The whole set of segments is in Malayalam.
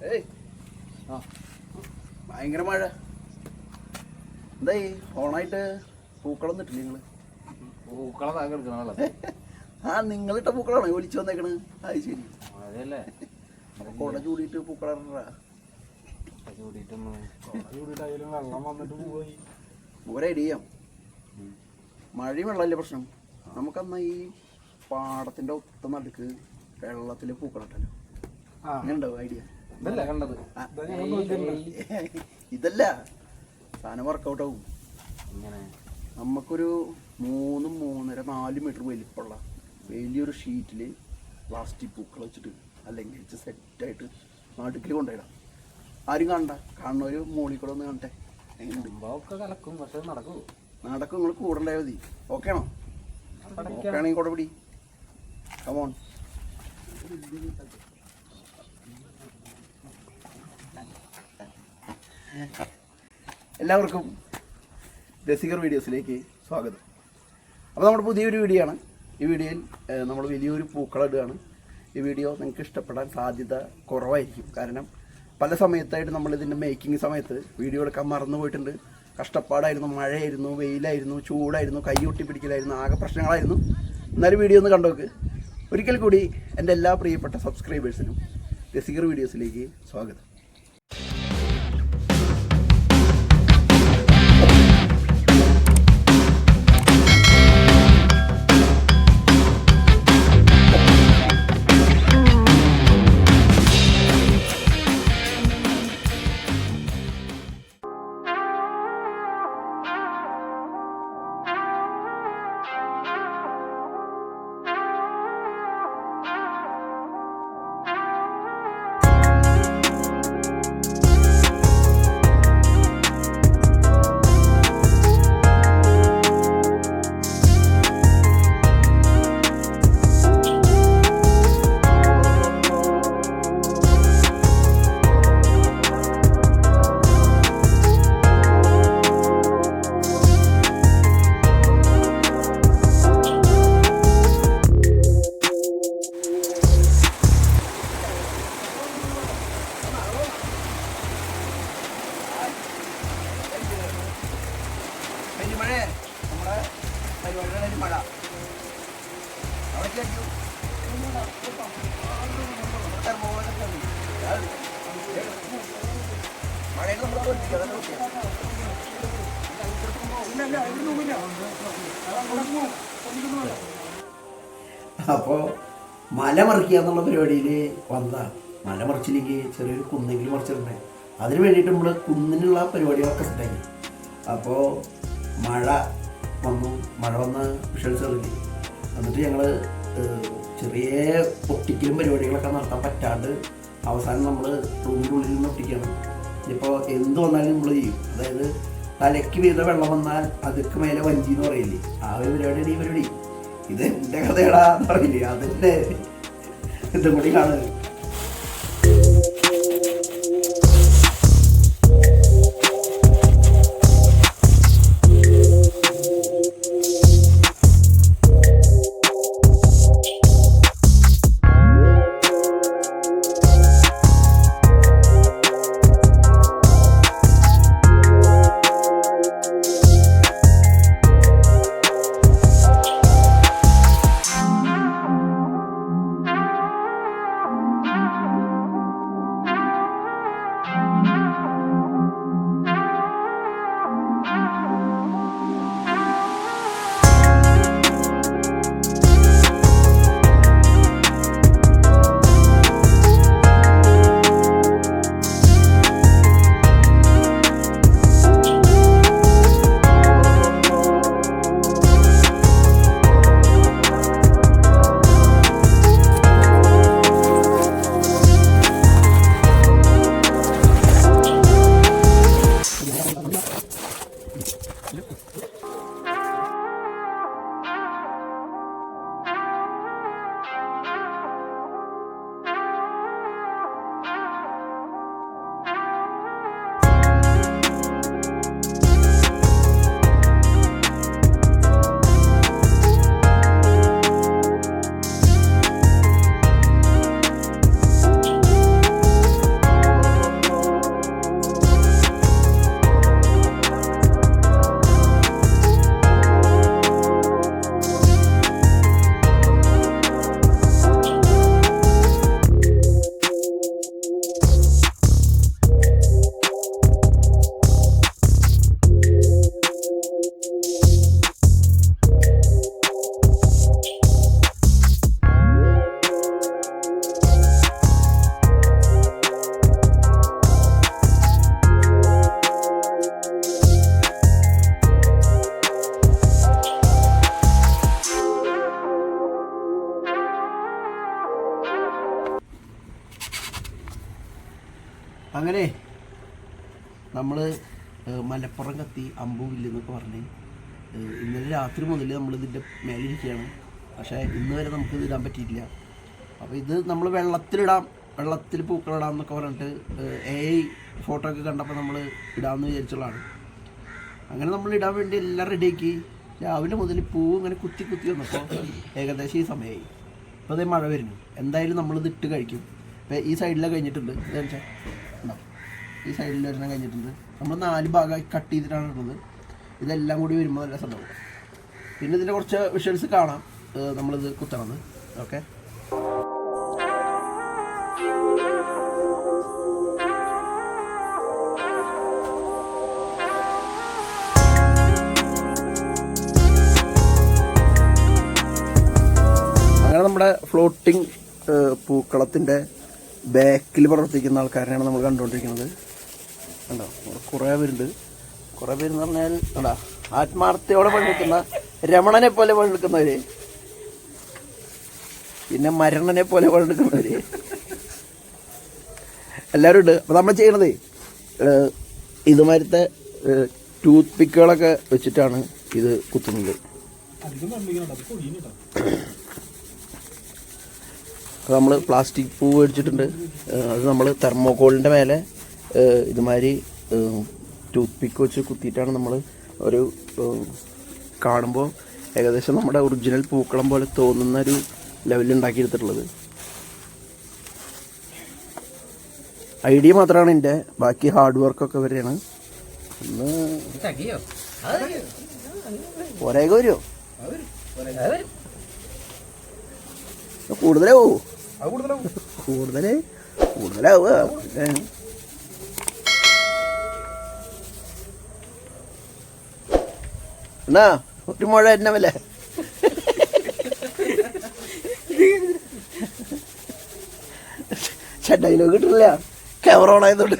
ഏയ്. ആ. ഭയങ്കര മഴ. എന്തായി ഓണായിട്ട് പൂക്കളം ഇട്ടില്ല നിങ്ങൾ? പൂക്കളം എടുക്കണമല്ലോ ആ നിങ്ങളിട്ട പൂക്കളാണോ? ഒലിച്ചു വന്നേക്കണ്. അത് ശരി. മഴയല്ലേ അപ്പൊ കുട ചൂടിയിട്ട് പൂക്കളം ചെയ്യാം മഴയും വെള്ളമല്ലേ പ്രശ്നം? നമുക്കന്നാ ഈ പാടത്തിന്റെ ഒത്ത നടുക്ക് വെള്ളത്തിൽ പൂക്കളിട്ടല്ലോ അങ്ങനെ ഉണ്ടാവും ഐഡിയ? ഇതല്ലേ കണ്ടത്? സാധനം വർക്കൗട്ട് ആവും. ഇങ്ങനെ നമുക്കൊരു മൂന്ന് മൂന്നര നാല് മീറ്റർ വലിപ്പമുള്ള വലിയൊരു ഷീറ്റിൽ പ്ലാസ്റ്റിക് പൂക്കൾ വെച്ചിട്ട് അല്ലെങ്കിൽ സെറ്റ് സെറ്റായിട്ട് നാട്ടിൽ കൊണ്ടുപോയിടാം ആരും കാണണ്ട. കാണുന്നവര് മോളിൽ കൂടെ ഒന്ന് കാണട്ടെ. കലക്കും. പക്ഷെ നടക്കൂ. നടക്കും. നിങ്ങൾ കൂടെ ഉണ്ടായാൽ മതി. ഓക്കെ ആണോ? ഓക്കെ ആണെങ്കിൽ കൂടെ പിടി. കമോൺ എല്ലാവർക്കും രസികർ വീഡിയോസിലേക്ക് സ്വാഗതം. അപ്പോൾ നമ്മുടെ പുതിയൊരു വീഡിയോ ആണ്. ഈ വീഡിയോയിൽ നമ്മൾ വലിയൊരു പൂക്കളിടുകയാണ് ഈ വീഡിയോ നിങ്ങൾക്ക് ഇഷ്ടപ്പെടാൻ സാധ്യത കുറവായിരിക്കും. കാരണം പല സമയത്തായിട്ട് നമ്മൾ ഇതിന്റെ മേക്കിംഗ് സമയത്ത് വീഡിയോ എടുക്കാൻ മറന്നു പോയിട്ടുണ്ട്. കഷ്ടപ്പാടായിരുന്നു മഴയായിരുന്നു വെയിലായിരുന്നു ചൂടായിരുന്നു കൈ ഒട്ടി പിടിക്കലായിരുന്നു ആകെ പ്രശ്നങ്ങളായിരുന്നു. എന്നാലും വീഡിയോ ഒന്ന് കണ്ടോക്ക് ഒരിക്കൽ കൂടി എന്റെ എല്ലാ പ്രിയപ്പെട്ട സബ്സ്ക്രൈബേഴ്സിനും രസികർ വീഡിയോസിലേക്ക് സ്വാഗതം. അപ്പോൾ മല മറിക്കുക എന്നുള്ള പരിപാടിയിൽ വന്നതാണ് മല മറിച്ചില്ലെങ്കിൽ ചെറിയൊരു കുന്നെങ്കിലും മറിച്ചിട്ടുണ്ടേ അതിന് വേണ്ടിയിട്ട് നമ്മൾ കുന്നിനുള്ള പരിപാടികളൊക്കെ ഉണ്ടായി അപ്പോൾ മഴ വന്നു. മഴ വന്ന് വിഷ്വൽസ് ഇറങ്ങി എന്നിട്ട് ഞങ്ങൾ ചെറിയ ഒട്ടിക്കലും പരിപാടികളൊക്കെ നടത്താൻ പറ്റാണ്ട് അവസാനം നമ്മൾ റൂമിനുള്ളിൽ നിന്ന് ഒട്ടിക്കണം ഇപ്പോൾ എന്ത് വന്നാലും നമ്മൾ ചെയ്യും. അതായത് തലയ്ക്ക് വീത വെള്ളം വന്നാൽ അതുക്ക് മേലെ വഞ്ചി എന്ന് പറയില്ലേ? ആ ഒരു പരിപാടിയാണ് ഈ പരിപാടി. ഇത് എന്റെ കഥയടാ പറയില്ലേ? അതിന്റെ ഇതും കൂടി കാണുക മലപ്പുറം കത്തി അമ്പുവില്ല എന്നൊക്കെ പറഞ്ഞ്. ഇന്നലെ രാത്രി മുതൽ നമ്മൾ ഇതിന്റെ മേലിരിക്കുകയാണ് പക്ഷേ ഇന്ന് വരെ നമുക്ക് ഇത് ഇടാൻ പറ്റിയിട്ടില്ല. അപ്പോൾ ഇത് നമ്മൾ വെള്ളത്തിലിടാം വെള്ളത്തിൽ പൂക്കളിടാം എന്നൊക്കെ പറഞ്ഞിട്ട് എ ഐ ഫോട്ടോ ഒക്കെ കണ്ടപ്പോൾ നമ്മൾ ഇടാമെന്ന് വിചാരിച്ചുള്ളതാണ്. അങ്ങനെ നമ്മൾ ഇടാൻ വേണ്ടി എല്ലാം റെഡിയാക്കി രാവിലെ മുതൽ പൂവ് ഇങ്ങനെ കുത്തി കുത്തി വന്നപ്പോൾ ഏകദേശം ഈ സമയമായി ഇപ്പോൾ അതേ മഴ വരുന്നു. എന്തായാലും നമ്മളിത് ഇട്ട് കഴിക്കും. ഇപ്പം ഈ സൈഡിലാണ് കഴിഞ്ഞിട്ടുണ്ട്. എന്താണെന്ന് വെച്ചാൽ ഈ സൈഡിൽ വരുന്ന കഴിഞ്ഞിട്ടുണ്ട്. നമ്മൾ നാല് ഭാഗമായി കട്ട് ചെയ്തിട്ടാണ് ഇടുന്നത്. ഇതെല്ലാം കൂടി വരുമ്പോൾ നല്ല സംഭവം പിന്നെ ഇതിന്റെ കുറച്ച് വിഷ്വൽസ് കാണാം. നമ്മളിത് കുത്തണത്. ഓക്കെ? അങ്ങനെ നമ്മുടെ ഫ്ലോട്ടിംഗ് പൂക്കളത്തിന്റെ ബാക്കിൽ പ്രവർത്തിക്കുന്ന ആൾക്കാരെയാണ് നമ്മൾ കണ്ടുകൊണ്ടിരിക്കുന്നത്. കണ്ടോ? ഇവിടെ കുറേ പേരുണ്ട്. കുറേ പേരെന്ന് പറഞ്ഞാൽ കണ്ടാ? ആത്മാർത്ഥയോടെ പണിയെടുക്കുന്ന രമണനെ പോലെ പണിയെടുക്കുന്നവര് പിന്നെ മരണനെ പോലെ പണിയെടുക്കുന്നവര് എല്ലാവരും ഉണ്ട്. അപ്പം നമ്മൾ ചെയ്യണത് ഇതുമാരത്തെ ടൂത്ത് പിക്കുകളൊക്കെ വെച്ചിട്ടാണ് ഇത് കുത്തുന്നത്. നമ്മൾ പ്ലാസ്റ്റിക് പൂ മേടിച്ചിട്ടുണ്ട്. അത് നമ്മൾ തെർമോക്കോളിന്റെ മേലെ ഇതുമാതിരി ടൂത്ത് പിക്ക് വെച്ച് കുത്തിയിട്ടാണ് നമ്മൾ ഒരു കാണുമ്പോൾ ഏകദേശം നമ്മുടെ ഒറിജിനൽ പൂക്കളം പോലെ തോന്നുന്ന ഒരു ലെവലിൽ ഉണ്ടാക്കിയെടുത്തിട്ടുള്ളത്. ഐഡിയ മാത്രമാണ് എന്റെ ബാക്കി ഹാർഡ് വർക്കൊക്കെ വരെയാണ് ഒന്ന് ഒരേക വരുമോ കൂടുതലാവും. കൂടുതൽ? കൂടുതലാവുക എന്നാ ഒരു മുഴ എന്നമല്ലേ ഡയലോഗ് കിട്ടില്ല. ക്യാമറ ഓൺ ആയതുകൊണ്ട്.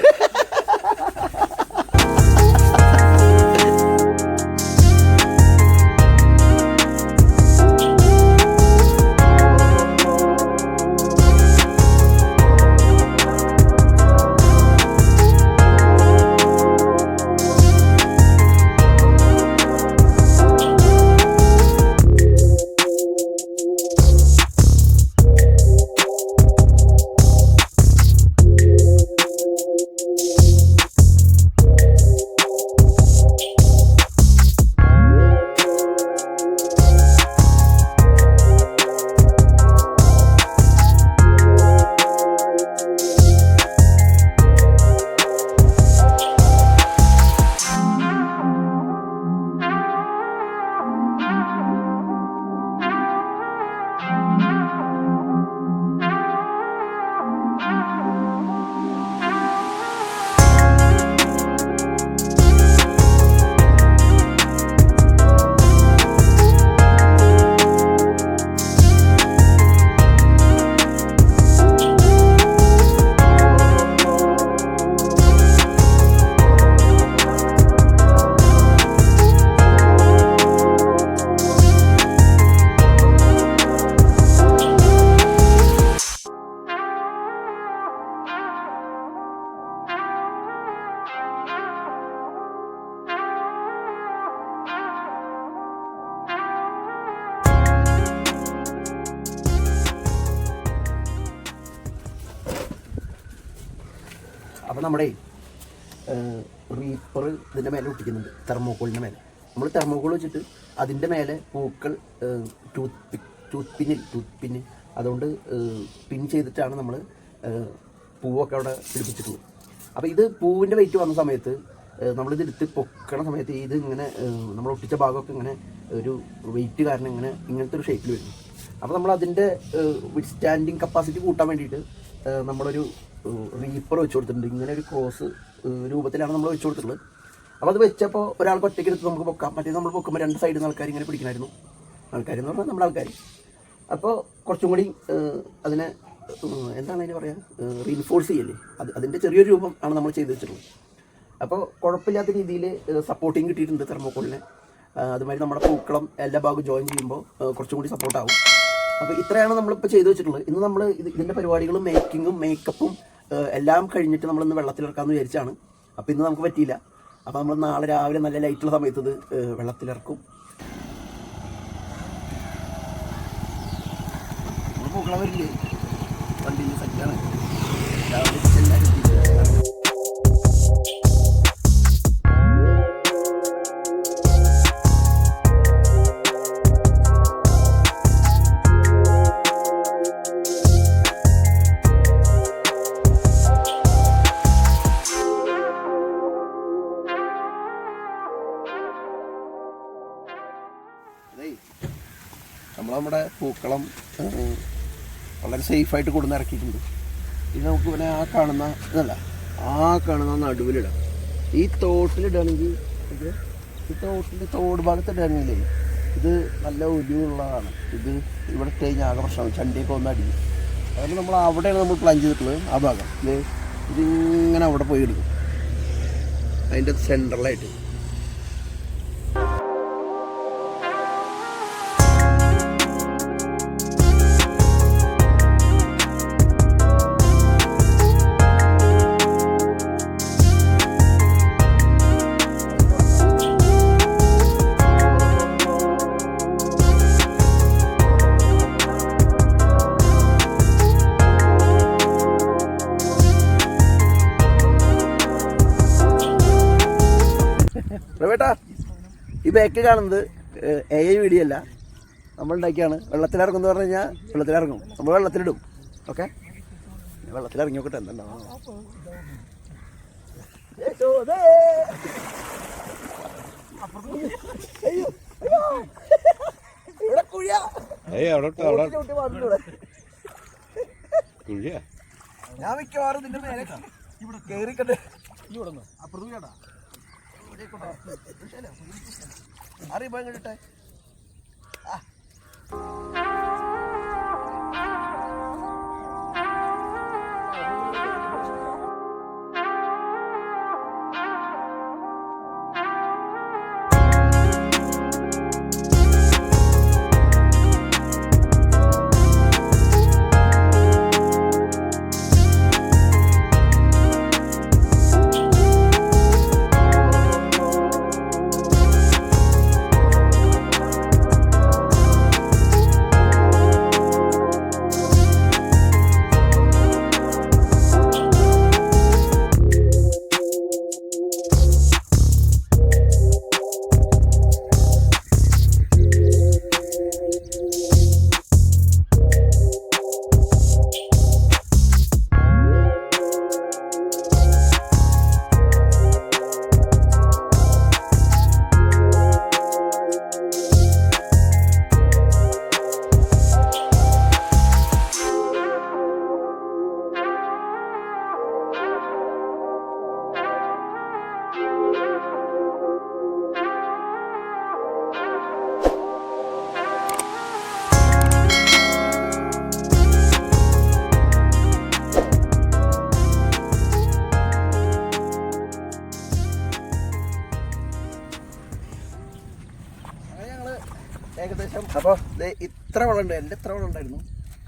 അപ്പോൾ നമ്മുടെ റീപ്പർ ഇതിന്റെ മേലെ ഒട്ടിക്കുന്നുണ്ട്. തെർമോക്കോളിന്റെ മേലെ. നമ്മൾ തെർമോക്കോൾ വെച്ചിട്ട് അതിന്റെ മേലെ പൂക്കൾ ടൂത്ത് പിക്ക് ടൂത്ത് പിന്നിൽ ടൂത്ത് പിന്ന് അതുകൊണ്ട് പിൻ ചെയ്തിട്ടാണ് നമ്മൾ പൂവൊക്കെ അവിടെ പിടിപ്പിച്ചിട്ടുള്ളത്. അപ്പോൾ ഇത് പൂവിന്റെ വെയിറ്റ് വന്ന സമയത്ത് നമ്മളിത് എടുത്ത് പൊക്കണ സമയത്ത് ഇത് ഇങ്ങനെ നമ്മൾ ഒട്ടിച്ച ഭാഗമൊക്കെ ഇങ്ങനെ ഒരു വെയിറ്റ് കാരണം ഇങ്ങനെ ഇങ്ങനത്തെ ഒരു ഷേപ്പിൽ വരുന്നു. അപ്പോൾ നമ്മൾ അതിന്റെ വിത്ത്സ്റ്റാൻഡിങ് കപ്പാസിറ്റി കൂട്ടാൻ വേണ്ടിയിട്ട് നമ്മളൊരു റീപ്പർ വെച്ച് കൊടുത്തിട്ടുണ്ട്. ഇങ്ങനെ ഒരു ക്രോസ് രൂപത്തിലാണ് നമ്മൾ വെച്ച് കൊടുത്തിട്ടുള്ളത്. അപ്പോൾ അത് വെച്ചപ്പോൾ ഒരാൾ ഒറ്റയ്ക്ക് എടുത്ത് നമുക്ക് പൊക്കാം. മറ്റേ നമ്മൾ പൊക്കുമ്പോൾ രണ്ട് സൈഡിൽ നിന്ന് ആൾക്കാർ ഇങ്ങനെ പിടിക്കണമായിരുന്നു ആൾക്കാർ എന്ന് പറഞ്ഞാൽ നമ്മുടെ ആൾക്കാർ അപ്പോൾ കുറച്ചും കൂടി അതിനെ എന്താണ് അതിന് പറയുക റീൻഫോഴ്സ് ചെയ്യല്ലേ? അത് അതിന്റെ ചെറിയൊരു രൂപം ആണ് നമ്മൾ ചെയ്ത് വെച്ചിട്ടുള്ളത്. അപ്പോൾ കുഴപ്പമില്ലാത്ത രീതിയിൽ സപ്പോർട്ടിങ് കിട്ടിയിട്ടുണ്ട് തെർമോക്കോളിനെ അതുമാതിരി നമ്മുടെ പൂക്കളം എല്ലാ ഭാഗവും ജോയിൻ ചെയ്യുമ്പോൾ കുറച്ചും കൂടി സപ്പോർട്ടാവും അപ്പോൾ ഇത്രയാണ് നമ്മളിപ്പോൾ ചെയ്തു വെച്ചിട്ടുള്ളത്. ഇന്ന് നമ്മൾ ഇതിന്റെ പരിപാടികളും മേക്കിങ്ങും മേക്കപ്പും എല്ലാം കഴിഞ്ഞിട്ട് നമ്മളിന്ന് വെള്ളത്തിലിറക്കാമെന്ന് വിചാരിച്ചാണ്. അപ്പോൾ ഇന്ന് നമുക്ക് പറ്റിയില്ല. അപ്പോൾ നമ്മൾ നാളെ രാവിലെ നല്ല ലൈറ്റുള്ള സമയത്ത് വെള്ളത്തിലിറക്കും. പൂക്കളം നമ്മുടെ പൂക്കളം വളരെ സേഫായിട്ട് കൊടുന്ന് ഇറക്കിയിട്ടുണ്ട്. ഇത് നമുക്ക് പിന്നെ ആ കാണുന്ന ഇതല്ല ആ കാണുന്ന നടുവിലിടാം. ഈ തോട്ടിലിടുകയാണെങ്കിൽ ഇത് ഈ തോട്ടിന്റെ തോട് ഭാഗത്ത് ഇടുകയാണെങ്കിൽ ഇത് നല്ല ഒലിവുള്ളതാണ് ഇത് ഇവിടെ കഴിഞ്ഞ ആകെ പ്രശ്നമാണ് ചണ്ടിയൊക്കെ ഒന്ന് അതുകൊണ്ട് നമ്മൾ അവിടെയാണ് നമ്മൾ പ്ലാൻ ചെയ്തിട്ടുള്ളത് ആ ഭാഗം. ഇത് ഇതിങ്ങനെ അവിടെ പോയി എടുക്കും. അതിന്റെ സെൻട്രലായിട്ട് ഈ ബാക്ക് കാണുന്നത് എ ഐ വീഡിയോ അല്ല നമ്മൾ ഉണ്ടാക്കിയാണ്. വെള്ളത്തിലിറങ്ങും എന്ന് പറഞ്ഞു കഴിഞ്ഞാൽ വെള്ളത്തിലിറങ്ങും. നമ്മൾ വെള്ളത്തിലിടും. ഓക്കെ വെള്ളത്തിലിറങ്ങി നോക്കട്ടെ എന്തുണ്ടോ. ഇവിടെ കുഴിയാ ഏയ് അവിടെ ഇട്ടോ, അവിടെ. ചവിട്ടി മാറിയിട്ടൂടെ? ഞാൻ മിക്കവാറും നിന്റെ മേലെ കേറിക്കട്ടെ അറിയുമ്പോ എങ്ങോട്ടെ അങ്ങനെ ഇത്ര വെള്ളം ഉണ്ട് എന്റെ എത്ര വെള്ളം ഉണ്ടായിരുന്നു?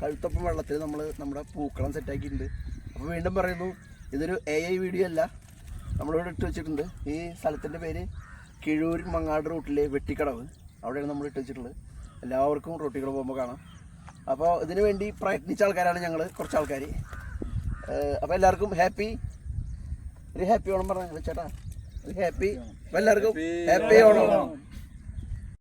കഴുത്തപ്പം വെള്ളത്തിൽ നമ്മൾ നമ്മുടെ പൂക്കളം സെറ്റാക്കിയിട്ടുണ്ട് അപ്പോൾ വീണ്ടും പറയുന്നു ഇതൊരു എ ഐ വീഡിയോ അല്ല. നമ്മളിവിടെ ഇട്ട് വെച്ചിട്ടുണ്ട്. ഈ സ്ഥലത്തിന്റെ പേര് കിഴൂർ മങ്ങാട് റൂട്ടിലെ വെട്ടിക്കടവ്. അവിടെയാണ് നമ്മൾ ഇട്ട് വെച്ചിട്ടുള്ളത്. എല്ലാവർക്കും റോട്ടിക്കടവ് പോകുമ്പോൾ കാണാം. അപ്പോൾ ഇതിനു വേണ്ടി പ്രയത്നിച്ച ആൾക്കാരാണ് ഞങ്ങൾ കുറച്ച് ആൾക്കാർ അപ്പോൾ എല്ലാവർക്കും ഹാപ്പി ഒരു ഹാപ്പി ഓണം പറഞ്ഞു ചേട്ടാ. ഒരു ഹാപ്പി എല്ലാവർക്കും ഹാപ്പി ഓണം.